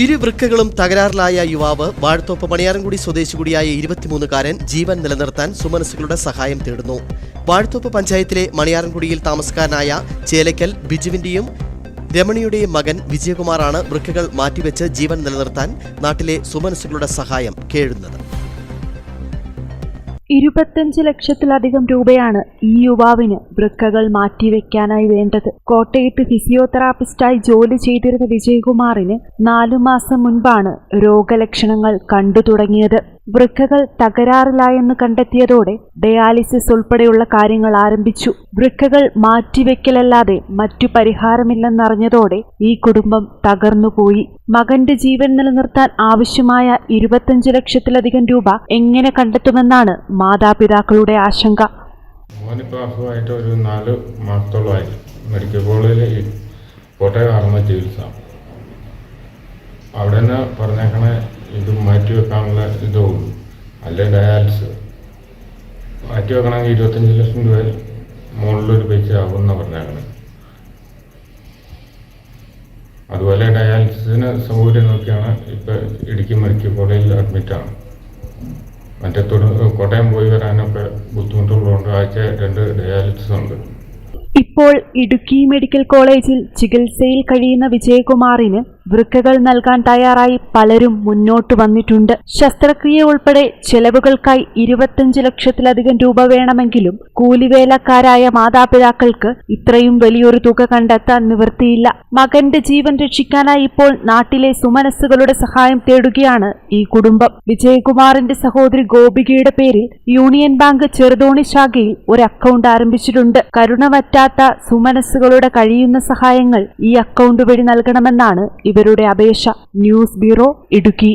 ഇരു വൃക്കകളും തകരാറിലായ യുവാവ് വാഴത്തോപ്പ് മണിയാറൻകുടി സ്വദേശി കൂടിയായ ഇരുപത്തിമൂന്നുകാരൻ ജീവൻ നിലനിർത്താൻ സുമനസുകളുടെ സഹായം തേടുന്നു. വാഴത്തോപ്പ് പഞ്ചായത്തിലെ മണിയാറൻകുടിയിൽ താമസക്കാരനായ ചേലക്കൽ ബിജുവിന്റെയും രമണിയുടെയും മകൻ വിജയകുമാറാണ് വൃക്കകൾ മാറ്റിവെച്ച് ജീവൻ നിലനിർത്താൻ നാട്ടിലെ സുമനസുകളുടെ സഹായം കേഴുന്നത്. ഇരുപത്തഞ്ച് ലക്ഷത്തിലധികം രൂപയാണ് ഈ യുവാവിന് വൃക്കകൾ മാറ്റിവെക്കാനായി വേണ്ടത്. കോട്ടയത്ത് ഫിസിയോതെറാപ്പിസ്റ്റായി ജോലി ചെയ്തിരുന്ന വിജയകുമാറിന് നാലു മാസം മുൻപാണ് രോഗലക്ഷണങ്ങൾ കണ്ടു തുടങ്ങിയത് വൃക്കകൾ തകരാറിലായെന്ന് കണ്ടെത്തിയതോടെ ഡയാലിസിസ് ഉൾപ്പെടെയുള്ള കാര്യങ്ങൾ ആരംഭിച്ചു. വൃക്കകൾ മാറ്റിവെക്കലല്ലാതെ മറ്റു പരിഹാരമില്ലെന്നറിഞ്ഞതോടെ ഈ കുടുംബം തകർന്നുപോയി. മകന്റെ ജീവൻ നിലനിർത്താൻ ആവശ്യമായ ഇരുപത്തഞ്ച് ലക്ഷത്തിലധികം രൂപ എങ്ങനെ കണ്ടെത്തുമെന്നാണ് മാതാപിതാക്കളുടെ ആശങ്ക. ഒരു നാല് കോട്ടയം ആർമ ചികിത്സ. അവിടെ നിന്ന് പറഞ്ഞേക്കണേ ഇത് മാറ്റി വെക്കാനുള്ള ഇതേ ഉള്ളൂ അല്ലെ ഡയാലിസ് മാറ്റി വെക്കണമെങ്കിൽ ഇരുപത്തഞ്ച് ലക്ഷം രൂപ മുകളിലൊരു പൈസ ആകുമെന്ന് പറഞ്ഞേക്കണേ. അതുപോലെ ഡയാലിസിന് സൗകര്യം നോക്കിയാണ് ഇപ്പം ഇടുക്കി മെഡിക്കൽ കോളേജിൽ അഡ്മിറ്റാണ് മറ്റേ തൊടു കോട്ടയം പോയി വരാനൊക്കെ ബുദ്ധിമുട്ടുള്ളതുകൊണ്ട് ആഴ്ച രണ്ട് ഡയാലിസിസ് ഉണ്ട്. ഇപ്പോൾ ഇടുക്കി മെഡിക്കൽ കോളേജിൽ ചികിത്സയിൽ കഴിയുന്ന വിജയകുമാറിന് വൃക്കകൾ നൽകാൻ തയ്യാറായി പലരും മുന്നോട്ട് വന്നിട്ടുണ്ട്. ശസ്ത്രക്രിയ ഉൾപ്പെടെ ചെലവുകൾക്കായി ഇരുപത്തിയഞ്ച് ലക്ഷത്തിലധികം രൂപ വേണമെങ്കിലും കൂലിവേലക്കാരായ മാതാപിതാക്കൾക്ക് ഇത്രയും വലിയൊരു തുക കണ്ടെത്താൻ നിവൃത്തിയില്ല. മകന്റെ ജീവൻ രക്ഷിക്കാനായി ഇപ്പോൾ നാട്ടിലെ സുമനസ്സുകളുടെ സഹായം തേടുകയാണ് ഈ കുടുംബം. വിജയകുമാറിന്റെ സഹോദരി ഗോപികയുടെ പേരിൽ യൂണിയൻ ബാങ്ക് ചെറുതോണി ശാഖയിൽ ഒരു അക്കൗണ്ട് ആരംഭിച്ചിട്ടുണ്ട്. കരുണ പറ്റാത്ത സുമനസ്സുകളുടെ കഴിയുന്ന സഹായങ്ങൾ ഈ അക്കൗണ്ട് വഴി നൽകണമെന്നാണ് ഇവരുടെ അപേക്ഷ ന്യൂസ് ബ്യൂറോ ഇടുക്കി